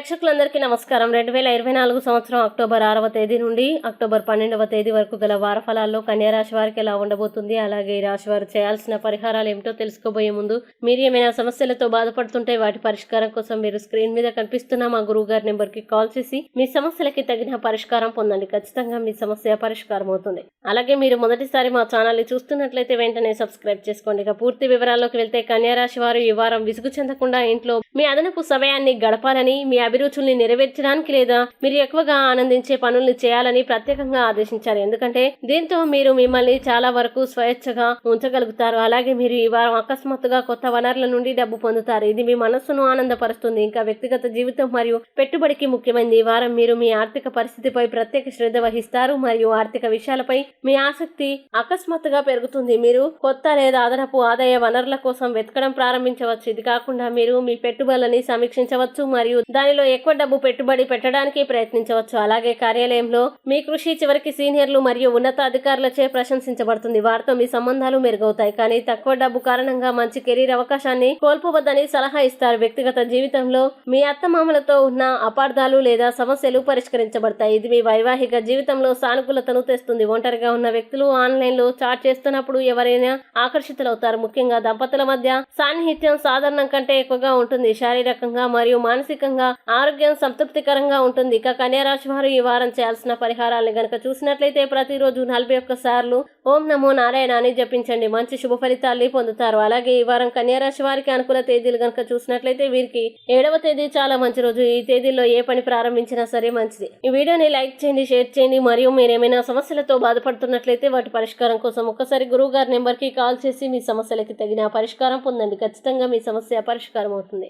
ప్రేక్షకులందరికీ నమస్కారం. రెండు వేల ఇరవై నాలుగు సంవత్సరం అక్టోబర్ ఆరవ తేదీ నుండి అక్టోబర్ పన్నెండవ తేదీ వరకు గల వార ఫలాల్లో కన్యా రాశి వారికి ఎలా ఉండబోతుంది అలాగే ఈ రాశి వారు చేయాల్సిన పరిహారాలు ఏమిటో తెలుసుకోబోయే ముందు మీరు ఏమైనా సమస్యలతో బాధపడుతుంటే వాటి పరిష్కారం కోసం మీరు స్క్రీన్ మీద కనిపిస్తున్న మా గురువు గారి నెంబర్కి కాల్ చేసి మీ సమస్యలకి తగిన పరిష్కారం పొందండి. ఖచ్చితంగా మీ సమస్య పరిష్కారం అవుతుంది. అలాగే మీరు మొదటిసారి మా ఛానల్ని చూస్తున్నట్లయితే వెంటనే సబ్స్క్రైబ్ చేసుకోండి. ఇక పూర్తి వివరాల్లోకి వెళ్తే కన్యా రాశి వారు ఈ వారం విసుగు చెందకుండా ఇంట్లో మీ అదనపు సమయాన్ని గడపాలని మీ అభిరుచుల్ని నెరవేర్చడానికి లేదా మీరు ఎక్కువగా ఆనందించే పనుల్ని చేయాలని ప్రత్యేకంగా ఆదేశించారు. ఎందుకంటే దీంతో మీరు మిమ్మల్ని చాలా వరకు స్వేచ్ఛగా ఉంచగలుగుతారు. అలాగే మీరు ఈ వారం అకస్మాత్తుగా కొత్త వనరుల నుండి డబ్బు పొందుతారు. ఇది మీ మనస్సును ఆనందపరుస్తుంది. ఇంకా వ్యక్తిగత జీవితం మరియు పెట్టుబడికి ముఖ్యమైనది. ఈ వారం మీరు మీ ఆర్థిక పరిస్థితిపై ప్రత్యేక శ్రద్ధ వహిస్తారు మరియు ఆర్థిక విషయాలపై మీ ఆసక్తి అకస్మాత్తుగా పెరుగుతుంది. మీరు కొత్త లేదా అదనపు ఆదాయ వనరుల కోసం వెతకడం ప్రారంభించవచ్చు. ఇది కాకుండా మీరు మీ పెట్టుబడులని సమీక్షించవచ్చు మరియు దానిలో ఎక్కువ డబ్బు పెట్టుబడి పెట్టడానికి ప్రయత్నించవచ్చు. అలాగే కార్యాలయంలో మీ కృషి చివరికి సీనియర్లు మరియు ఉన్నత అధికారులచే ప్రశంసించబడుతుంది. వారితో మీ సంబంధాలు మెరుగవుతాయి. కానీ తక్కువ డబ్బు కారణంగా మంచి కెరీర్ అవకాశాన్ని కోల్పోవద్దని సలహా ఇస్తారు. వ్యక్తిగత జీవితంలో మీ అత్తమామలతో ఉన్న అపార్థాలు లేదా సమస్యలు పరిష్కరించబడతాయి. ఇది మీ వైవాహిక జీవితంలో సానుకూలతను తెస్తుంది. ఒంటరిగా ఉన్న వ్యక్తులు ఆన్లైన్లో చాట్ చేస్తున్నప్పుడు ఎవరైనా ఆకర్షితులవుతారు. ముఖ్యంగా దంపతుల మధ్య సాన్నిహిత్యం సాధారణం కంటే ఎక్కువగా ఉంటుంది. శారీరకంగా మరియు మానసికంగా ఆరోగ్యం సంతృప్తికరంగా ఉంటుంది. ఇక కన్యారాశి వారు ఈ వారం చేయాల్సిన పరిహారాలను గనక చూసినట్లయితే ప్రతిరోజు నలభై ఒక్క సార్లు ఓం నమో నారాయణ అని జపించండి. మంచి శుభ ఫలితాల్ని పొందుతారు. అలాగే ఈ వారం కన్యా రాశి వారికి అనుకూల తేదీలు గనక చూసినట్లయితే వీరికి ఏడవ తేదీ చాలా మంచి రోజు. ఈ తేదీలో ఏ పని ప్రారంభించినా సరే మంచిది. ఈ వీడియోని లైక్ చేయండి షేర్ చేయండి. మరియు మీరు ఏమైనా సమస్యలతో బాధపడుతున్నట్లయితే వాటి పరిష్కారం కోసం ఒక్కసారి గురువు గారి నెంబర్కి కాల్ చేసి మీ సమస్యలకి తగిన పరిష్కారం పొందండి. ఖచ్చితంగా మీ సమస్య పరిష్కారం అవుతుంది